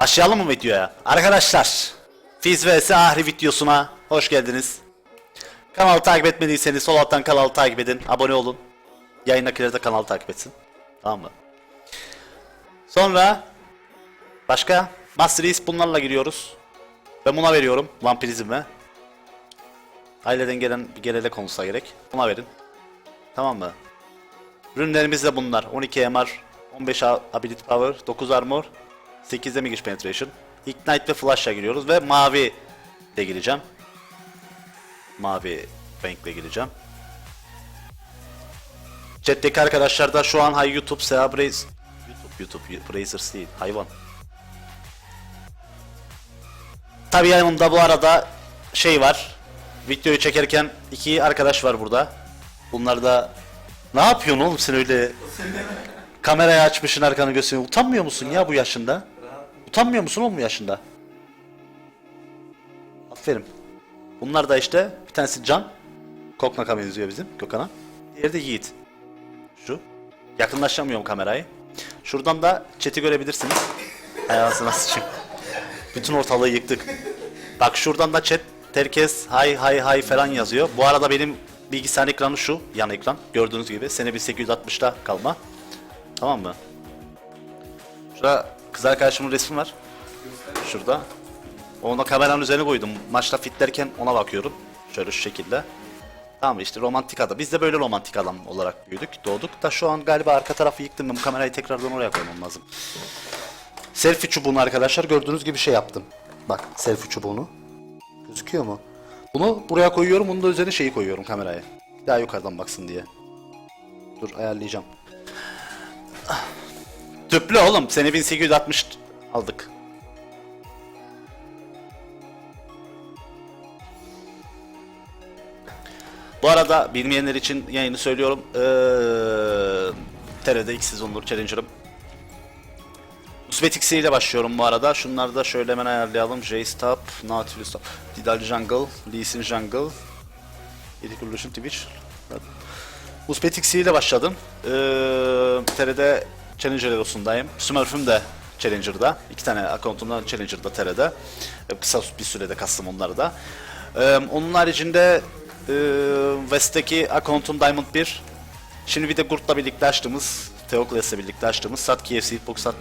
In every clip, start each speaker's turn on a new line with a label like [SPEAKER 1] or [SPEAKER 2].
[SPEAKER 1] Başlayalım mı videoya? Arkadaşlar, Fiz vs Ahri videosuna hoş geldiniz. Kanalı takip etmediyseniz sol alttan kanalı takip edin, abone olun. Yayındakiler de kanalı takip etsin. Tamam mı? Sonra başka Master Race bunlarla giriyoruz. Ben buna veriyorum vampirizme. Aileden gelen bir gelelek olsa gerek. Buna verin. Tamam mı? Ürünlerimiz de bunlar. 12 MR, 15 Ability Power, 9 Armor, 8 de Magic Penetration. Ignite ve Flash'la giriyoruz ve mavi de gireceğim. Mavi renkle gireceğim. Chat'teki arkadaşlar da şu an hay YouTube, Seha Braze... YouTube, YouTube, Brazers değil, hayvan. Tabii yanımda bu arada şey var. Videoyu çekerken iki arkadaş var burada. Bunlar da ne yapıyorsun oğlum sen öyle kamerayı açmışsın arkanı gösteriyorsun. Utanmıyor musun ya bu yaşında? Utanmıyor musun oğlum bu yaşında? Aferin. Bunlar da işte bir tanesi Can. Koknak'a benziyor bizim Gökhan'a. Diğeri de Yiğit. Şu. Yakınlaşamıyorum kamerayı. Şuradan da chat'i görebilirsiniz. Hayatı sıçayım. Bütün ortalığı yıktık. Bak şuradan da chat herkes hay hay hay falan yazıyor. Bu arada benim bilgisayar ekranı şu yan ekran. Gördüğünüz gibi sene 1860'da kalma. Tamam mı? Şurada kız arkadaşımın resmi var. Şurada. Onu kameranın üzerine koydum. Maçta fitlerken ona bakıyorum. Şöyle şu şekilde. Tamam işte romantik adam. Biz de böyle romantik adam olarak büyüdük, doğduk. Da şu an galiba arka tarafı yıktım. Ben bu kamerayı tekrardan oraya koymam lazım. Selfie çubuğunu arkadaşlar gördüğünüz gibi şey yaptım. Bak selfie çubuğunu. Gözüküyor mu? Bunu buraya koyuyorum. Bunun da üzerine şeyi koyuyorum kameraya. Daha yukarıdan baksın diye. Dur ayarlayacağım. Tüplü oğlum. Sene 1860 aldık. Bu arada bilmeyenler için yayını söylüyorum. Ee, TR'de ilk sezondur Challenger'ım. X ile başlıyorum bu arada. Şunları da şöyle hemen ayarlayalım. J-Stop, Nautilus Stop, Didal Jungle, Lee Sin Jungle, Evolution Twitch. Evet. Uzbek X ile başladım. Ee, TR'de Challenger Elo'sundayım. Smurf'üm de Challenger'da. İki tane accountumdan Challenger'da TR'de. Ee, kısa bir sürede kastım onları da. Ee, onun haricinde e, West'teki accountum Diamond 1. Şimdi bir de Gurt'la birlikte açtığımız, Theocles'le birlikte açtığımız Sat KFC Hitbox Sat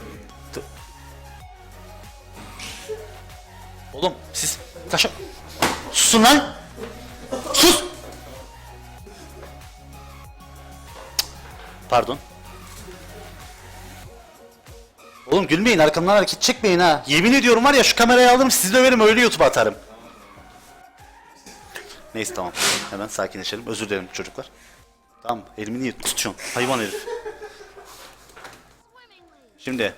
[SPEAKER 1] Oğlum siz kaşa... Susun lan! Sus! Pardon. Gülmeyin arkamdan hareket çekmeyin ha. Yemin ediyorum var ya şu kamerayı alırım sizi döverim öyle YouTube'a atarım. Neyse tamam. Hemen sakinleşelim. Özür dilerim çocuklar. Tamam elimi niye tutuyorsun? Hayvan herif. Şimdi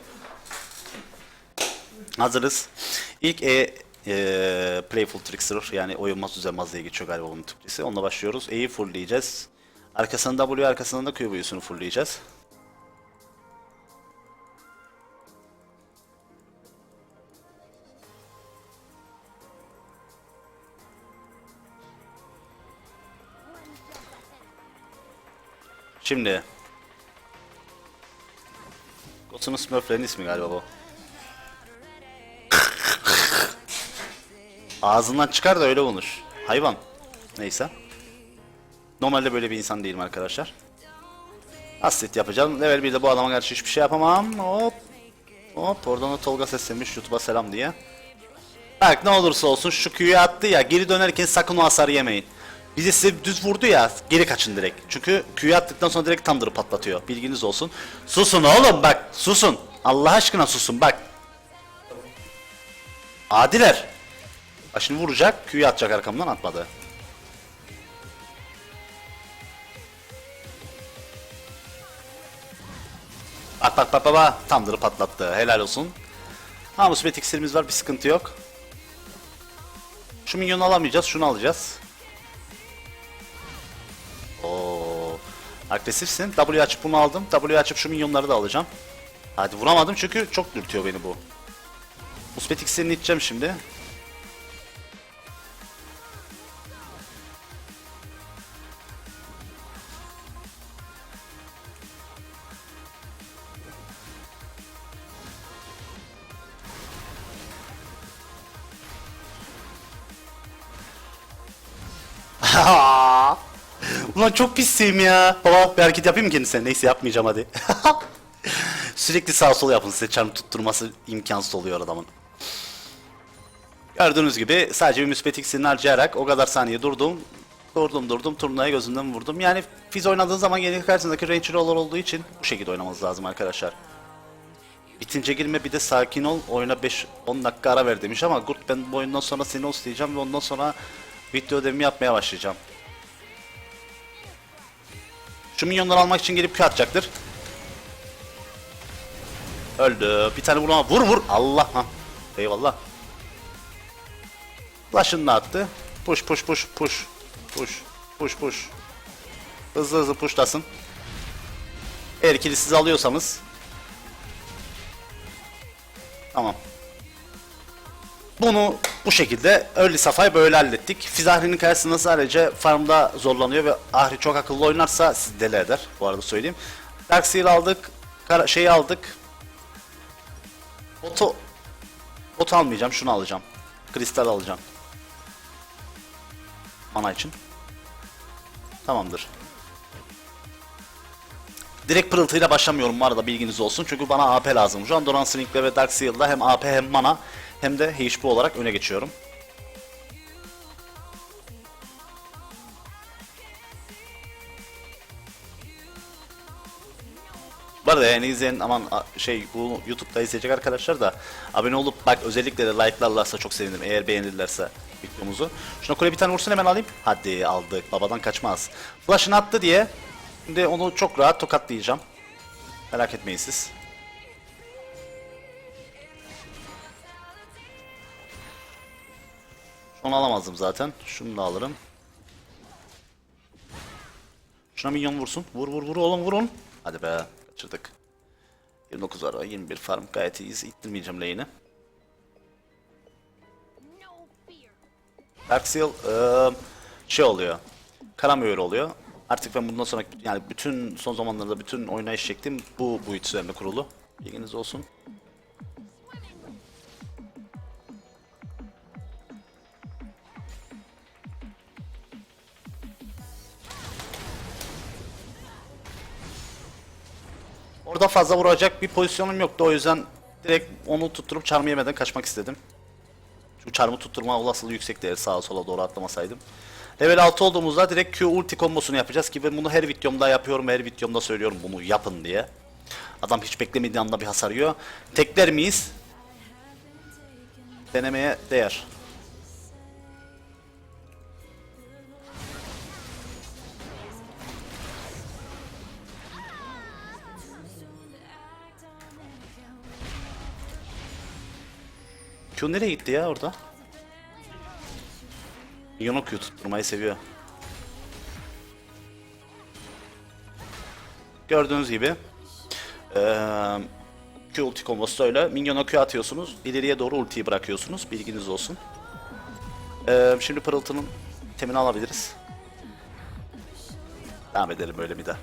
[SPEAKER 1] hazırız. İlk E, e Playful Trickster yani oyunmaz düzenmez diye geçiyor galiba onun Türkçesi. Onunla başlıyoruz. E'yi fullleyeceğiz. Arkasından W arkasından da Q büyüsünü Şimdi Gos'un Smurf'lerin ismi galiba bu. Ağzından çıkar da öyle konuş. Hayvan. Neyse. Normalde böyle bir insan değilim arkadaşlar. Asset yapacağım. Level 1'de bu adama karşı hiçbir şey yapamam. Hop. Hop. Oradan da Tolga seslenmiş YouTube'a selam diye. Bak ne olursa olsun şu Q'yu attı ya geri dönerken sakın o hasarı yemeyin. Bizi size düz vurdu ya geri kaçın direkt. Çünkü Q'yu attıktan sonra direkt Thunder'ı patlatıyor. Bilginiz olsun. Susun oğlum bak susun. Allah aşkına susun bak. Adiler. Bak şimdi vuracak Q'yu atacak arkamdan atmadı. Bak bak bak bak. Thunder'ı patlattı. Helal olsun. Ha musibet iksirimiz var bir sıkıntı yok. Şu minyonu alamayacağız şunu alacağız. Agresifsin. W açıp bunu aldım. W açıp şu minyonları da alacağım. Hadi vuramadım çünkü çok dürtüyor beni bu. Musibet iksirini içeceğim şimdi. Ulan çok pisiyim ya. Baba bir hareket yapayım mı kendisine? Neyse yapmayacağım hadi. Sürekli sağ sol yapın size çarm tutturması imkansız oluyor adamın. Gördüğünüz gibi sadece bir müspet iksirini harcayarak o kadar saniye durdum. Durdum durdum turnuvaya gözünden vurdum. Yani Fizz oynadığın zaman genellikle karşısındaki range roller olduğu için bu şekilde oynamanız lazım arkadaşlar. Bitince girme bir de sakin ol oyuna 5-10 dakika ara ver demiş ama Gurt ben bu oyundan sonra seni isteyeceğim ve ondan sonra video ödevimi yapmaya başlayacağım. Şu minyonları almak için gelip Q atacaktır. Öldü. Bir tane vurma. Vur vur. Allah ha. Eyvallah. Flash'ını da attı. Push push push push. Push. Push push. Hızlı hızlı pushlasın. Eğer siz alıyorsanız. Tamam. Bunu bu şekilde early safhayı böyle hallettik. Fizahri'nin karşısında sadece farmda zorlanıyor ve Ahri çok akıllı oynarsa sizi deli eder. Bu arada söyleyeyim. Darkseer aldık. Kara, şeyi aldık. Oto Oto almayacağım. Şunu alacağım. Kristal alacağım. Mana için. Tamamdır. Direkt pırıltıyla başlamıyorum bu arada bilginiz olsun. Çünkü bana AP lazım. Şu an Doran Slink'le ve Darkseer'la hem AP hem mana hem de HP olarak öne geçiyorum. Bu arada yani izleyen aman şey bu YouTube'da izleyecek arkadaşlar da abone olup bak özellikle de like'larlarsa çok sevinirim eğer beğenirlerse videomuzu. Şuna kule bir tane vursun hemen alayım. Hadi aldık babadan kaçmaz. Flash'ını attı diye şimdi onu çok rahat tokatlayacağım. Merak etmeyin siz. Onu alamazdım zaten. Şunu da alırım. Şuna minyon vursun. Vur vur vur oğlum vurun. Hadi be kaçırdık. 29 ara 21 farm gayet iyiyiz. İttirmeyeceğim lane'i. Darkseal eee, şey oluyor. Karamöğür oluyor. Artık ben bundan sonra yani bütün son zamanlarda bütün oynayış şeklim bu boyut üzerine kurulu. Bilginiz olsun. Orada fazla vuracak bir pozisyonum yoktu o yüzden direkt onu tutturup çarmı yemeden kaçmak istedim. Çünkü çarmı tutturma olasılığı yüksek değer sağa sola doğru atlamasaydım. Level 6 olduğumuzda direkt Q ulti kombosunu yapacağız ki ben bunu her videomda yapıyorum, her videomda söylüyorum bunu yapın diye. Adam hiç beklemediği anda bir hasar yiyor. Tekler miyiz? Denemeye değer. Q nereye gitti ya orada? Minyon Q tutturmayı seviyor. Gördüğünüz gibi eee Q ulti kombosu öyle. Minyona Q atıyorsunuz. ileriye doğru ultiyi bırakıyorsunuz. Bilginiz olsun. Eee, şimdi pırıltının temini alabiliriz. Devam edelim böyle bir de.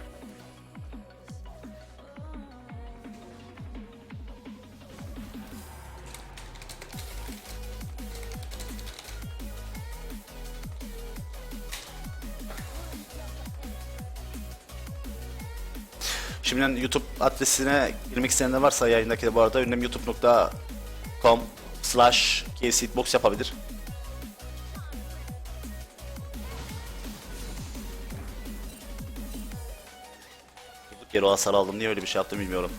[SPEAKER 1] Şimdiden YouTube adresine girmek isteyenler varsa yayındaki de bu arada ünlem youtube.com slash box yapabilir. Durduk yere hasar aldım. Niye öyle bir şey yaptım bilmiyorum.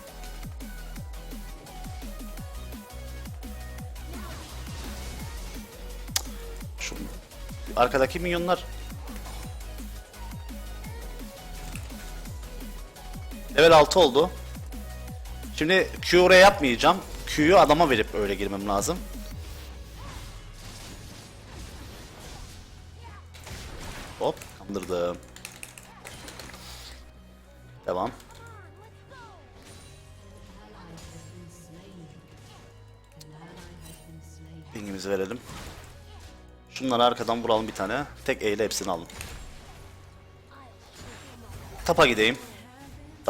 [SPEAKER 1] Şu arkadaki minyonlar Level 6 oldu. Şimdi Q oraya yapmayacağım. Q'yu adama verip öyle girmem lazım. Hop kandırdım. Devam. Pingimizi verelim. Şunları arkadan vuralım bir tane. Tek E ile hepsini alın. Tapa gideyim.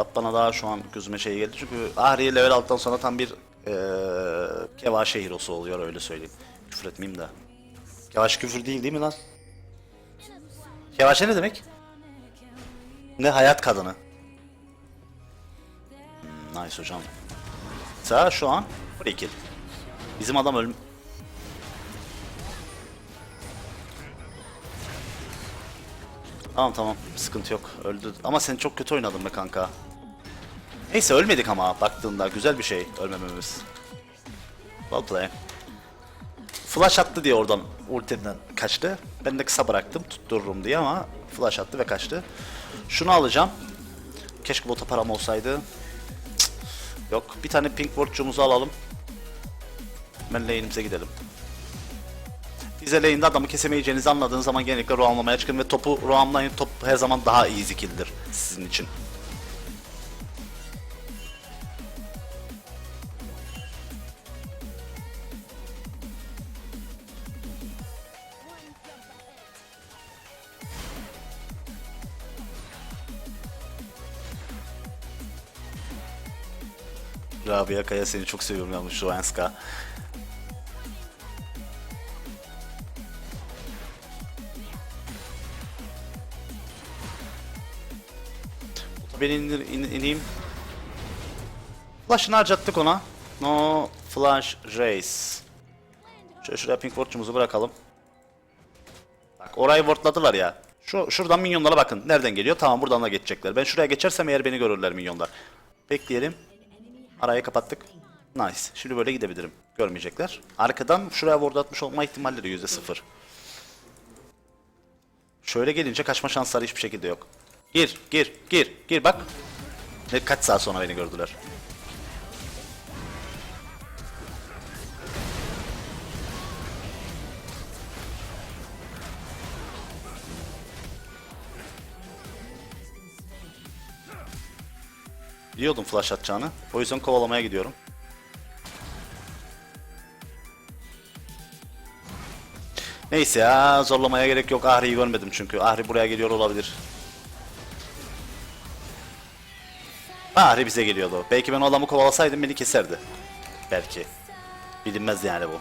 [SPEAKER 1] Tap bana daha şu an gözüme şey geldi çünkü Ahri'yi level alttan sonra tam bir eee Kevaş hero'su oluyor öyle söyleyeyim. Küfür etmeyeyim de. Kevaş küfür değil değil mi lan? Kevaşe ne demek? Ne hayat kadını. Hmm, nice hocam. Sa şu an free kill. Bizim adam ölüm... Tamam tamam sıkıntı yok öldü ama sen çok kötü oynadın be kanka. Neyse ölmedik ama baktığında güzel bir şey ölmememiz. Well play. Flash attı diye oradan ultiden kaçtı. Ben de kısa bıraktım tuttururum diye ama flash attı ve kaçtı. Şunu alacağım. Keşke bota param olsaydı. Cık. Yok. Bir tane pink ward'cumuzu alalım. Ben lane'imize gidelim. Bize lane'de adamı kesemeyeceğinizi anladığınız zaman genellikle roamlamaya çıkın ve topu roamlayın. Top her zaman daha easy kill'dir sizin için. Rabia Kaya seni çok seviyorum yalnız şu Enska. Ben indir, in, ineyim. Flash'ını harcattık ona. No flash race. Şöyle şuraya pink ward'cumuzu bırakalım. Bak orayı wardladılar ya. Şu, şuradan minyonlara bakın. Nereden geliyor? Tamam buradan da geçecekler. Ben şuraya geçersem eğer beni görürler minyonlar. Bekleyelim. Arayı kapattık. Nice. Şimdi böyle gidebilirim. Görmeyecekler. Arkadan şuraya ward atmış olma ihtimalleri yüzde sıfır. Şöyle gelince kaçma şansları hiçbir şekilde yok. Gir, gir, gir, gir bak. Ne kaç saat sonra beni gördüler. Biliyordum flash atacağını. O yüzden kovalamaya gidiyorum. Neyse ya zorlamaya gerek yok. Ahri'yi görmedim çünkü. Ahri buraya geliyor olabilir. Ahri bize geliyordu. Belki ben o adamı kovalasaydım beni keserdi. Belki. Bilinmez yani bu.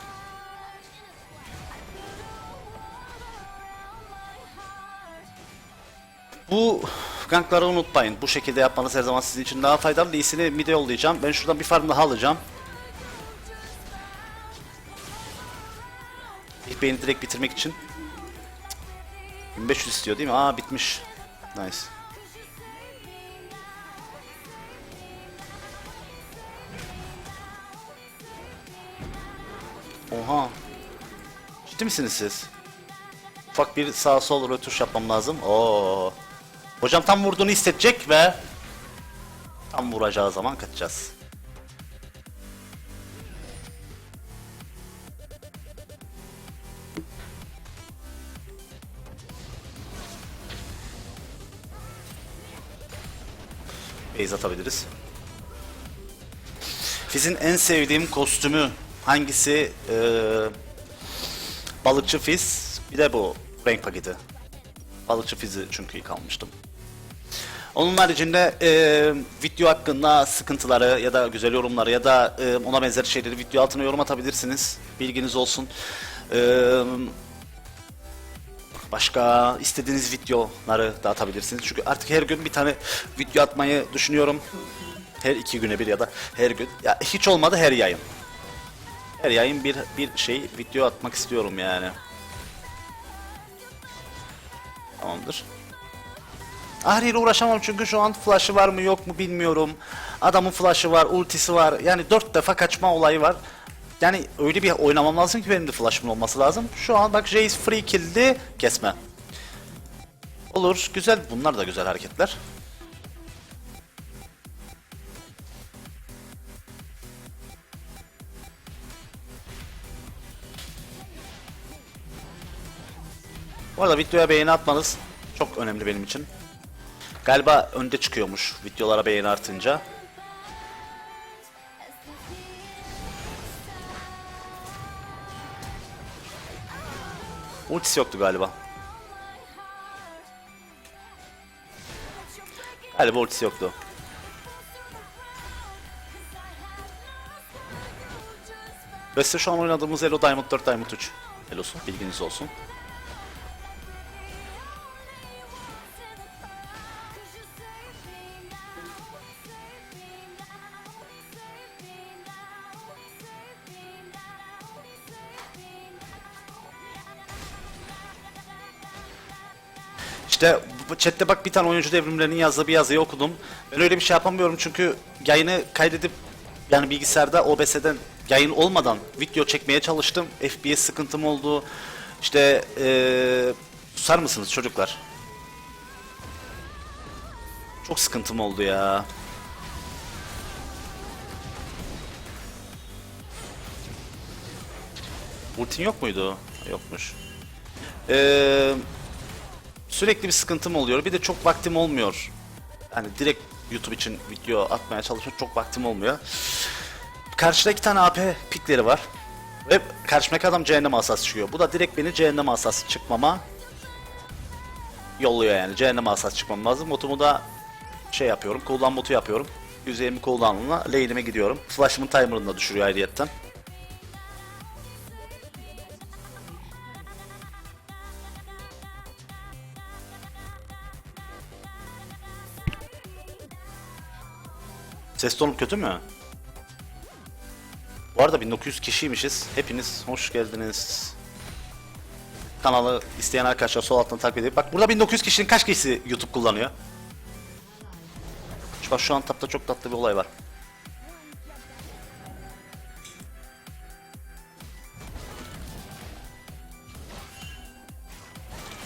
[SPEAKER 1] Bu gankları unutmayın. Bu şekilde yapmanız her zaman sizin için daha faydalı. Lee'sini mid'e yollayacağım. Ben şuradan bir farm daha alacağım. İlk beyni direkt bitirmek için. 1500 istiyor değil mi? Aa bitmiş. Nice. Oha. Ciddi misiniz siz? Ufak bir sağ sol rötuş yapmam lazım. Oo. Hocam tam vurduğunu hissedecek ve tam vuracağı zaman kaçacağız. Base atabiliriz. Fizz'in en sevdiğim kostümü hangisi? Ee, balıkçı Fizz. Bir de bu renk paketi. Balıkçı Fizz'i çünkü ilk almıştım. Onun haricinde e, video hakkında sıkıntıları ya da güzel yorumları ya da e, ona benzer şeyleri video altına yorum atabilirsiniz. Bilginiz olsun. E, başka istediğiniz videoları da atabilirsiniz. Çünkü artık her gün bir tane video atmayı düşünüyorum. Her iki güne bir ya da her gün. Ya hiç olmadı her yayın. Her yayın bir bir şey video atmak istiyorum yani. Tamamdır. Ahri ile uğraşamam çünkü şu an flash'ı var mı yok mu bilmiyorum. Adamın flash'ı var, ultisi var. Yani dört defa kaçma olayı var. Yani öyle bir oynamam lazım ki benim de flash'ımın olması lazım. Şu an bak Jace free kill'di. Kesme. Olur. Güzel. Bunlar da güzel hareketler. Bu arada videoya beğeni atmanız çok önemli benim için. Galiba önde çıkıyormuş videolara beğeni artınca. Ultisi yoktu galiba. Galiba ultisi yoktu. Ve size şu an oynadığımız Elo Diamond 4 Diamond 3. Elosu bilginiz olsun. İşte chatte bak bir tane oyuncu devrimlerinin yazdığı bir yazıyı okudum. Ben öyle bir şey yapamıyorum çünkü yayını kaydedip yani bilgisayarda OBS'den yayın olmadan video çekmeye çalıştım. FPS sıkıntım oldu. İşte eee susar mısınız çocuklar? Çok sıkıntım oldu ya. Ultin yok muydu? Yokmuş. Eee sürekli bir sıkıntım oluyor. Bir de çok vaktim olmuyor. Yani direkt YouTube için video atmaya çalışıyorum. Çok vaktim olmuyor. Karşıda iki tane AP pikleri var. Ve karşımdaki adam cehennem asası çıkıyor. Bu da direkt beni cehennem asası çıkmama yolluyor yani. Cehennem asası çıkmam lazım. Botumu da şey yapıyorum. Cooldown botu yapıyorum. 120 cooldown'la lane'ime gidiyorum. Flash'ımın timer'ını da düşürüyor ayrıyetten. Ses tonum kötü mü? Bu arada 1900 kişiymişiz. Hepiniz hoş geldiniz. Kanalı isteyen arkadaşlar sol alttan takip edip bak burada 1900 kişinin kaç kişisi YouTube kullanıyor? Şu bak şu an tapta çok tatlı bir olay var.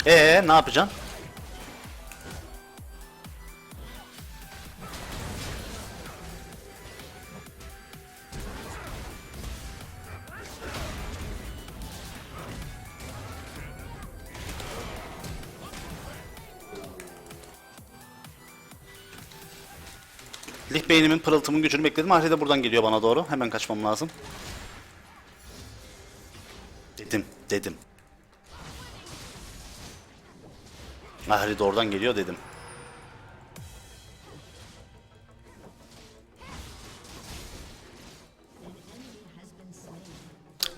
[SPEAKER 1] Ee ne yapacaksın? Beynimin pırıltımın gücünü bekledim. Ahri de buradan geliyor bana doğru. Hemen kaçmam lazım. Dedim, dedim. Ahri de oradan geliyor dedim.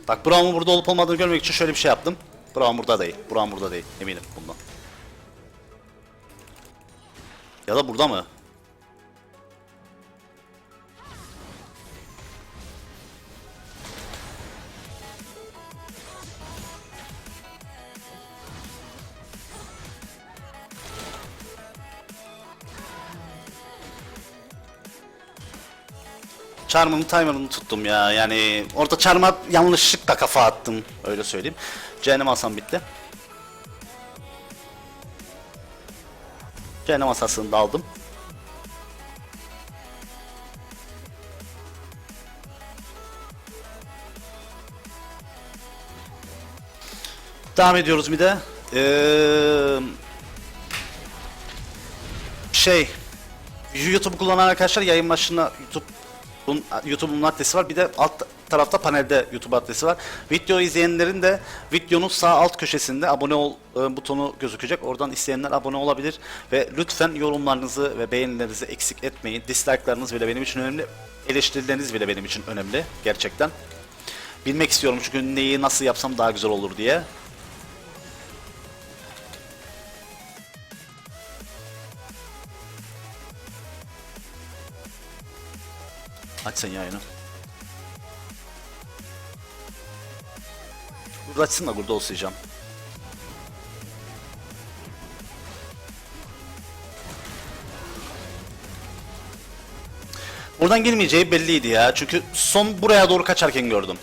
[SPEAKER 1] Bak Brown'un burada olup olmadığını görmek için şöyle bir şey yaptım. Brown burada değil. Brown burada değil. Eminim bundan. Ya da burada mı? Charm'ın timer'ını tuttum ya. Yani orada Charm'a yanlışlıkla kafa attım. Öyle söyleyeyim. Cehennem asam bitti. Cehennem asasını da aldım. Devam ediyoruz bir de. Ee, şey YouTube kullanan arkadaşlar yayın başına YouTube bunun, YouTube'un adresi var. Bir de alt tarafta panelde YouTube adresi var. Video izleyenlerin de videonun sağ alt köşesinde abone ol e, butonu gözükecek. Oradan isteyenler abone olabilir. Ve lütfen yorumlarınızı ve beğenilerinizi eksik etmeyin. Dislike'larınız bile benim için önemli. Eleştirileriniz bile benim için önemli. Gerçekten. Bilmek istiyorum çünkü neyi nasıl yapsam daha güzel olur diye. Aç sen yayını. Burada açsın da burada olsayacağım. Buradan gelmeyeceği belliydi ya. Çünkü son buraya doğru kaçarken gördüm.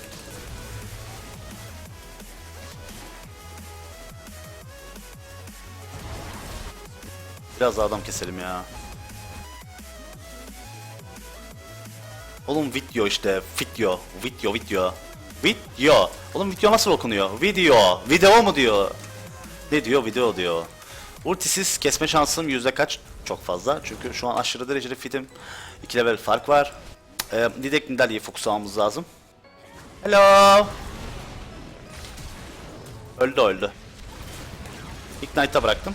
[SPEAKER 1] Biraz daha adam keselim ya. Oğlum video işte. Video. Video video. Video. Oğlum video nasıl okunuyor? Video. Video mu diyor? Ne diyor? Video diyor. Ultisiz kesme şansım yüzde kaç? Çok fazla. Çünkü şu an aşırı derecede fitim. 2 level fark var. Ee, Didek Nidalee'yi fokus almamız lazım. Hello. Öldü öldü. Ignite'a bıraktım.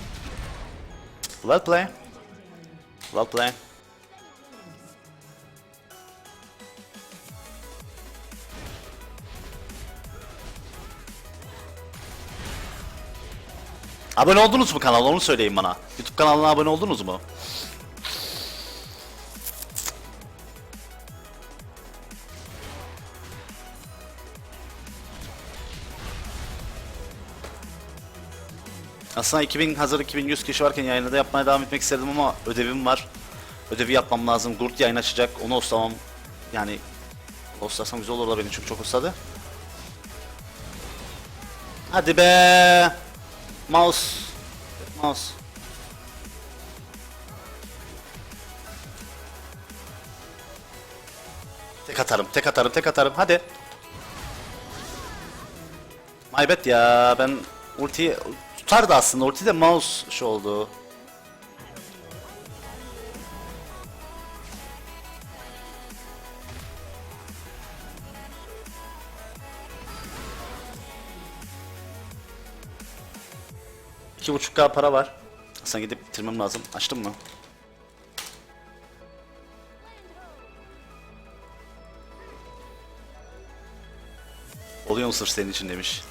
[SPEAKER 1] Well play. Well play. Abone oldunuz mu kanala onu söyleyin bana. YouTube kanalına abone oldunuz mu? Aslında 2000 hazır 2100 kişi varken yayını da yapmaya devam etmek istedim ama ödevim var. Ödevi yapmam lazım. Gurt yayın açacak. Onu ostamam. Yani ostasam güzel olur da beni çünkü çok ustadı. Hadi be. Mouse. Mouse. Tek atarım, tek atarım, tek atarım. Hadi. Maybet ya ben ulti tutardı aslında. Ulti de mouse şu oldu. İki buçuk K para var. Sen gidip bitirmem lazım. Açtın mı? Oluyor mu sırf senin için demiş.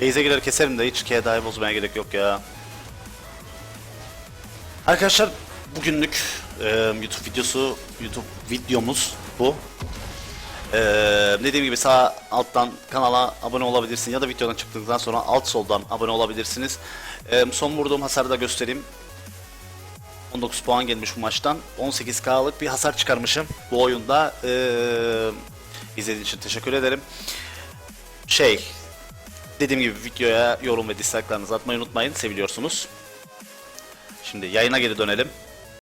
[SPEAKER 1] Base'e girer keserim de hiç KDA'yı bozmaya gerek yok ya. Arkadaşlar bugünlük e, YouTube videosu, YouTube videomuz bu. E, dediğim gibi sağ alttan kanala abone olabilirsin ya da videodan çıktıktan sonra alt soldan abone olabilirsiniz. E, son vurduğum hasarı da göstereyim. 19 puan gelmiş bu maçtan. 18k'lık bir hasar çıkarmışım bu oyunda. E, izlediğiniz için teşekkür ederim. Şey, Dediğim gibi videoya yorum ve dislike'larınızı atmayı unutmayın. Seviliyorsunuz. Şimdi yayına geri dönelim.